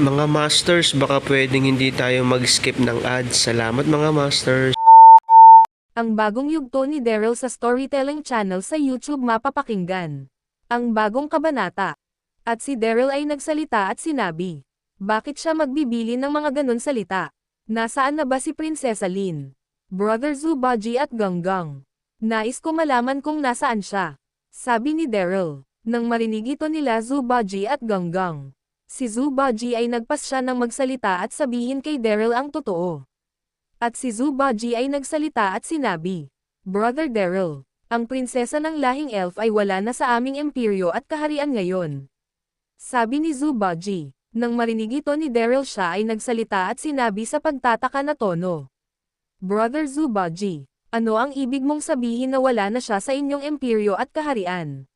Mga Masters, baka pwedeng hindi tayo mag-skip ng ads. Salamat mga Masters. Ang bagong yugto ni Daryl sa storytelling channel sa YouTube mapapakinggan. Ang bagong kabanata. At si Daryl ay nagsalita at sinabi, bakit siya magbibili ng mga ganun salita? Nasaan na ba si Prinsesa Lin? Brother Zubaji at Ganggang. Nais ko malaman kung nasaan siya. Sabi ni Daryl, nang marinig ito nila Zubaji at Ganggang. Si Zubaji ay nagpas siya ng magsalita at sabihin kay Daryl ang totoo. At si Zubaji ay nagsalita at sinabi, Brother Daryl, ang prinsesa ng lahing elf ay wala na sa aming imperyo at kaharian ngayon. Sabi ni Zubaji, nang marinig ito ni Daryl siya ay nagsalita at sinabi sa pagtataka na tono. Brother Zubaji, ano ang ibig mong sabihin na wala na siya sa inyong imperyo at kaharian?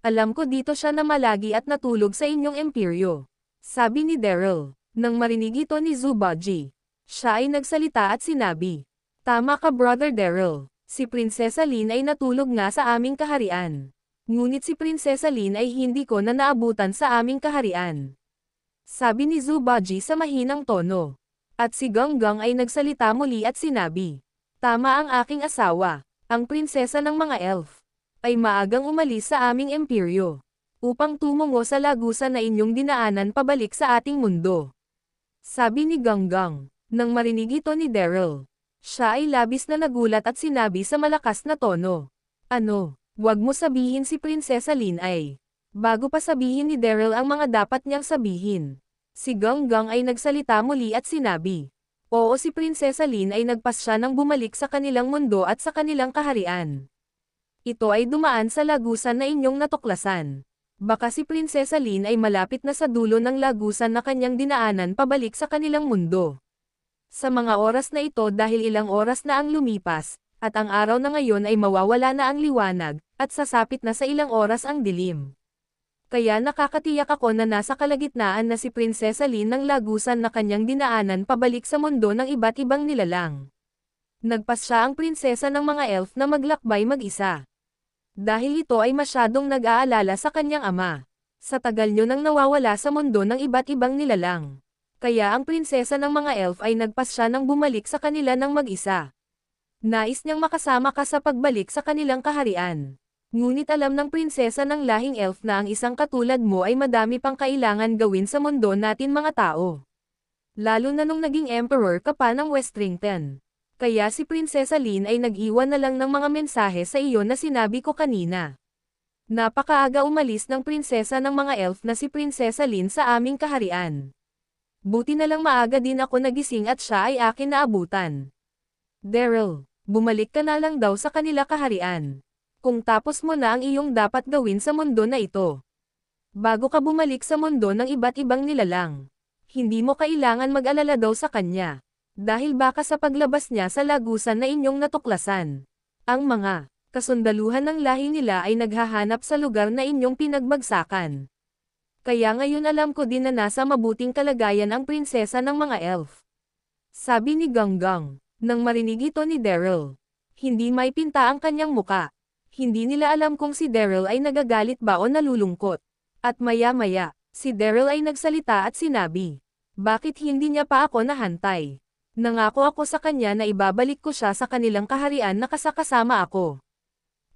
Alam ko dito siya na malagi at natulog sa inyong imperyo. Sabi ni Daryl, nang marinig ito ni Zubaji. Siya ay nagsalita at sinabi, Tama ka Brother Daryl, si Prinsesa Lin ay natulog nga sa aming kaharian. Ngunit si Prinsesa Lin ay hindi ko na naabutan sa aming kaharian. Sabi ni Zubaji sa mahinang tono. At si Ganggang ay nagsalita muli at sinabi, Tama ang aking asawa, ang prinsesa ng mga elf, ay maagang umalis sa aming imperyo, upang tumungo sa lagusan na inyong dinaanan pabalik sa ating mundo. Sabi ni Ganggang, nang marinig ito ni Daryl. Siya ay labis na nagulat at sinabi sa malakas na tono. Ano, wag mo sabihin si Prinsesa Lin ay. Bago pa sabihin ni Daryl ang mga dapat niyang sabihin. Si Ganggang ay nagsalita muli at sinabi. Oo si Prinsesa Lin ay nagpas siya ng bumalik sa kanilang mundo at sa kanilang kaharian. Ito ay dumaan sa lagusan na inyong natuklasan. Baka si Prinsesa Lin ay malapit na sa dulo ng lagusan na kanyang dinaanan pabalik sa kanilang mundo. Sa mga oras na ito dahil ilang oras na ang lumipas, at ang araw na ngayon ay mawawala na ang liwanag, at sasapit na sa ilang oras ang dilim. Kaya nakakatiyak ako na nasa kalagitnaan na si Prinsesa Lin ng lagusan na kanyang dinaanan pabalik sa mundo ng iba't ibang nilalang. Nagpas siya ang prinsesa ng mga elf na maglakbay mag-isa. Dahil ito ay masyadong nag-aalala sa kanyang ama. Sa tagal nyo nang nawawala sa mundo ng iba't ibang nilalang. Kaya ang prinsesa ng mga elf ay nagpas siya nang bumalik sa kanila ng mag-isa. Nais niyang makasama ka sa pagbalik sa kanilang kaharian. Ngunit alam ng prinsesa ng lahing elf na ang isang katulad mo ay madami pang kailangan gawin sa mundo natin mga tao. Lalo na nung naging emperor ka pa ng Westrington. Kaya si Prinsesa Lin ay nag-iwan na lang ng mga mensahe sa iyo na sinabi ko kanina. Napakaaga umalis ng prinsesa ng mga elf na si Prinsesa Lin sa aming kaharian. Buti na lang maaga din ako nagising at siya ay akin naabutan. Daryl, bumalik ka na lang daw sa kanila kaharian. Kung tapos mo na ang iyong dapat gawin sa mundo na ito. Bago ka bumalik sa mundo ng iba't ibang nilalang. Hindi mo kailangan mag-alala daw sa kanya. Dahil baka sa paglabas niya sa lagusan na inyong natuklasan. Ang mga kasundaluhan ng lahi nila ay naghahanap sa lugar na inyong pinagbagsakan. Kaya ngayon alam ko din na nasa mabuting kalagayan ang prinsesa ng mga elf. Sabi ni Ganggang, nang marinig ito ni Daryl. Hindi may pinta ang kanyang muka. Hindi nila alam kung si Daryl ay nagagalit ba o nalulungkot. At maya-maya, si Daryl ay nagsalita at sinabi, Bakit hindi niya pa ako nahantay? Nangako ako sa kanya na ibabalik ko siya sa kanilang kaharian na kasakasama ako.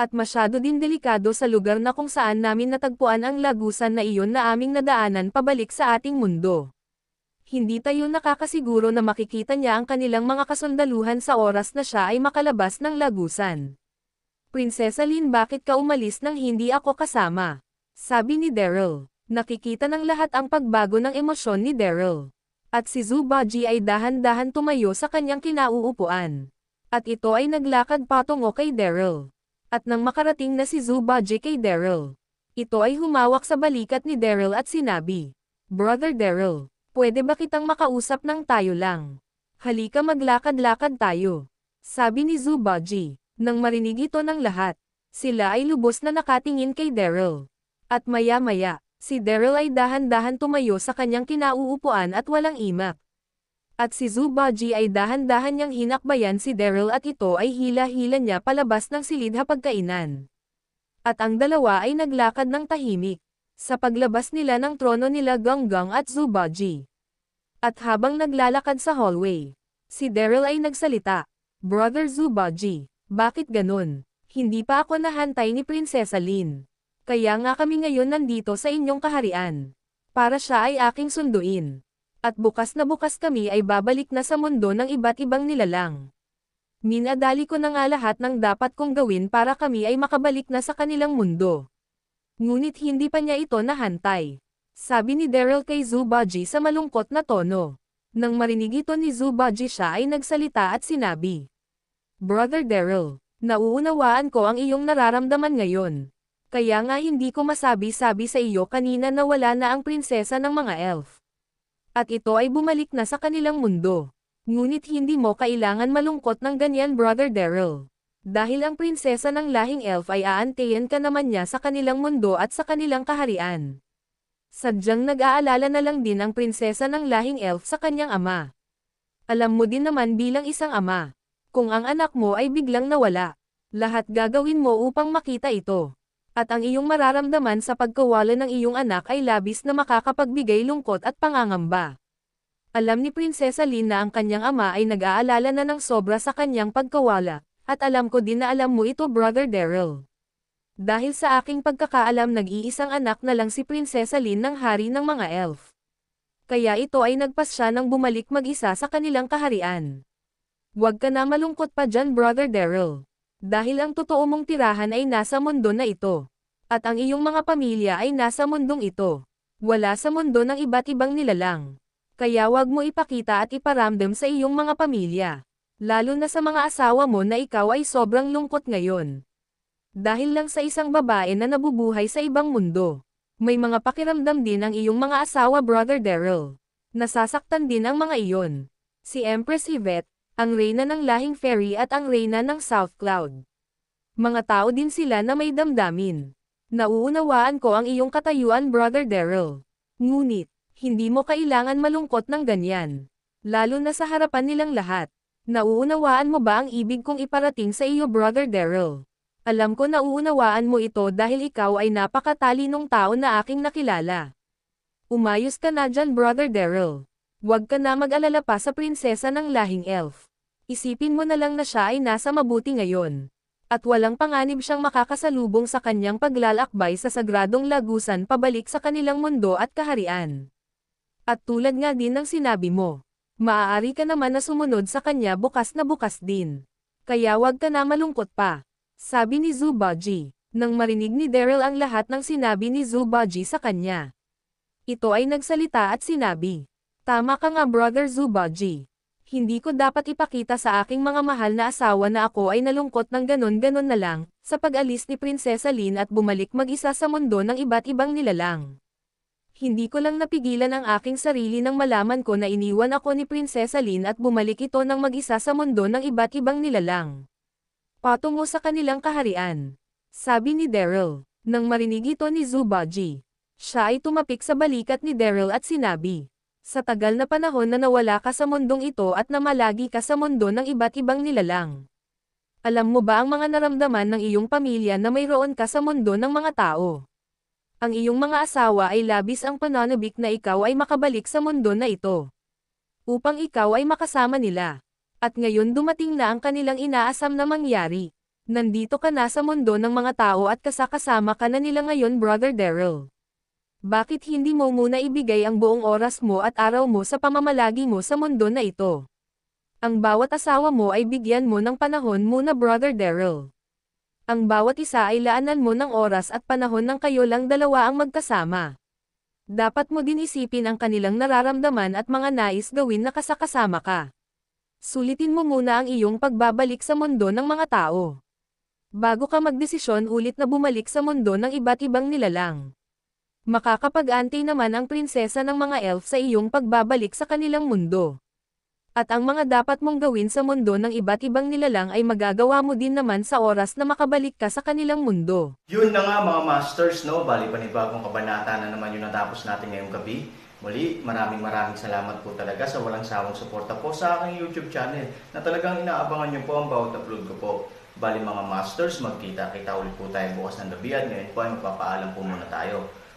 At masyado din delikado sa lugar na kung saan namin natagpuan ang lagusan na iyon na aming nadaanan pabalik sa ating mundo. Hindi tayo nakakasiguro na makikita niya ang kanilang mga kasundaluhan sa oras na siya ay makalabas ng lagusan. Prinsesa Lin bakit ka umalis nang hindi ako kasama? Sabi ni Daryl. Nakikita ng lahat ang pagbago ng emosyon ni Daryl. At si Zubaji ay dahan-dahan tumayo sa kanyang kinauupuan. At ito ay naglakad patungo kay Daryl. At nang makarating na si Zubaji kay Daryl, ito ay humawak sa balikat ni Daryl at sinabi, Brother Daryl, pwede ba kitang makausap ng tayo lang? Halika maglakad-lakad tayo. Sabi ni Zubaji. Nang marinig ito ng lahat, sila ay lubos na nakatingin kay Daryl. At maya-maya, si Daryl ay dahan-dahan tumayo sa kanyang kinauupuan at walang imak. At si Zubaji ay dahan-dahan niyang hinakbayan si Daryl at ito ay hila-hila niya palabas ng silid hapagkainan. At ang dalawa ay naglakad ng tahimik, sa paglabas nila ng trono nila Ganggang at Zubaji. At habang naglalakad sa hallway, si Daryl ay nagsalita, Brother Zubaji, bakit ganun? Hindi pa ako nahantay ni Prinsesa Lin. Kaya nga kami ngayon nandito sa inyong kaharian. Para siya ay aking sunduin. At bukas na bukas kami ay babalik na sa mundo ng iba't ibang nilalang. Minadali ko na nga lahat ng dapat kong gawin para kami ay makabalik na sa kanilang mundo. Ngunit hindi pa niya ito nahantay. Sabi ni Daryl kay Zubaji sa malungkot na tono. Nang marinig ito ni Zubaji siya ay nagsalita at sinabi. Brother Daryl, nauunawaan ko ang iyong nararamdaman ngayon. Kaya nga hindi ko masabi-sabi sa iyo kanina na wala na ang prinsesa ng mga elf. At ito ay bumalik na sa kanilang mundo. Ngunit hindi mo kailangan malungkot ng ganyan Brother Daryl. Dahil ang prinsesa ng lahing elf ay aantayin ka naman niya sa kanilang mundo at sa kanilang kaharian. Sadyang nag-aalala na lang din ang prinsesa ng lahing elf sa kanyang ama. Alam mo din naman bilang isang ama, kung ang anak mo ay biglang nawala, lahat gagawin mo upang makita ito. At ang iyong mararamdaman sa pagkawala ng iyong anak ay labis na makakapagbigay lungkot at pangangamba. Alam ni Prinsesa Lin na ang kanyang ama ay nag-aalala na ng sobra sa kanyang pagkawala, at alam ko din na alam mo ito Brother Daryl. Dahil sa aking pagkakaalam nag-iisang anak na lang si Prinsesa Lin ng hari ng mga elf. Kaya ito ay nagpasya ng bumalik mag-isa sa kanilang kaharian. Huwag ka na malungkot pa dyan Brother Daryl. Dahil ang totoo mong tirahan ay nasa mundo na ito. At ang iyong mga pamilya ay nasa mundong ito. Wala sa mundo ng iba't ibang nilalang. Kaya wag mo ipakita at iparamdam sa iyong mga pamilya. Lalo na sa mga asawa mo na ikaw ay sobrang lungkot ngayon. Dahil lang sa isang babae na nabubuhay sa ibang mundo. May mga pakiramdam din ang iyong mga asawa Brother Daryl. Nasasaktan din ang mga iyon. Si Empress Yvette, ang reyna ng lahing fairy at ang reyna ng South Cloud. Mga tao din sila na may damdamin. Nauunawaan ko ang iyong katayuan Brother Daryl. Ngunit, hindi mo kailangan malungkot ng ganyan. Lalo na sa harapan nilang lahat. Nauunawaan mo ba ang ibig kong iparating sa iyo Brother Daryl? Alam ko nauunawaan mo ito dahil ikaw ay napakatalinong tao na aking nakilala. Umayos ka na dyan Brother Daryl. Huwag ka na mag-alala pa sa prinsesa ng lahing elf. Isipin mo na lang na siya ay nasa mabuti ngayon. At walang panganib siyang makakasalubong sa kanyang paglalakbay sa sagradong lagusan pabalik sa kanilang mundo at kaharian. At tulad nga din ng sinabi mo, maaari ka naman na sumunod sa kanya bukas na bukas din. Kaya wag ka na malungkot pa. Sabi ni Zubaji, nang marinig ni Daryl ang lahat ng sinabi ni Zubaji sa kanya. Ito ay nagsalita at sinabi, Tama ka nga brother Zubaji. Hindi ko dapat ipakita sa aking mga mahal na asawa na ako ay nalungkot ng ganon-ganon na lang, sa pag-alis ni Prinsesa Lin at bumalik mag-isa sa mundo ng iba't ibang nilalang. Hindi ko lang napigilan ang aking sarili nang malaman ko na iniwan ako ni Prinsesa Lin at bumalik ito ng mag-isa sa mundo ng iba't ibang nilalang. Patungo sa kanilang kaharian. Sabi ni Daryl, nang marinig ito ni Zubaji. Siya ay tumapik sa balikat ni Daryl at sinabi, sa tagal na panahon na nawala ka sa mundong ito at namalagi ka sa mundo ng iba't ibang nilalang. Alam mo ba ang mga naramdaman ng iyong pamilya na mayroon ka sa mundo ng mga tao? Ang iyong mga asawa ay labis ang pananabik na ikaw ay makabalik sa mundo na ito. Upang ikaw ay makasama nila. At ngayon dumating na ang kanilang inaasam na mangyari. Nandito ka na sa mundo ng mga tao at kasakasama ka na nila ngayon Brother Daryl. Bakit hindi mo muna ibigay ang buong oras mo at araw mo sa pamamalagi mo sa mundo na ito? Ang bawat asawa mo ay bigyan mo ng panahon muna Brother Daryl. Ang bawat isa ay laanan mo ng oras at panahon ng kayo lang dalawa ang magkasama. Dapat mo din isipin ang kanilang nararamdaman at mga nais gawin na kasakasama ka. Sulitin mo muna ang iyong pagbabalik sa mundo ng mga tao. Bago ka magdesisyon ulit na bumalik sa mundo ng iba't ibang nilalang. Makakapag-antay naman ang prinsesa ng mga elf sa iyong pagbabalik sa kanilang mundo. At ang mga dapat mong gawin sa mundo ng iba't ibang nilalang ay magagawa mo din naman sa oras na makabalik ka sa kanilang mundo. Yun na nga mga masters, no? Bali panibagong kabanata na naman yung natapos natin ngayong gabi. Muli, maraming maraming salamat po talaga sa walang sawang suporta po sa aking YouTube channel na talagang inaabangan nyo po ang bawat upload ko po. Bali mga masters, magkita-kita ulit po tayo bukas ng gabi at ngayon po ay magpapaalam po muna tayo.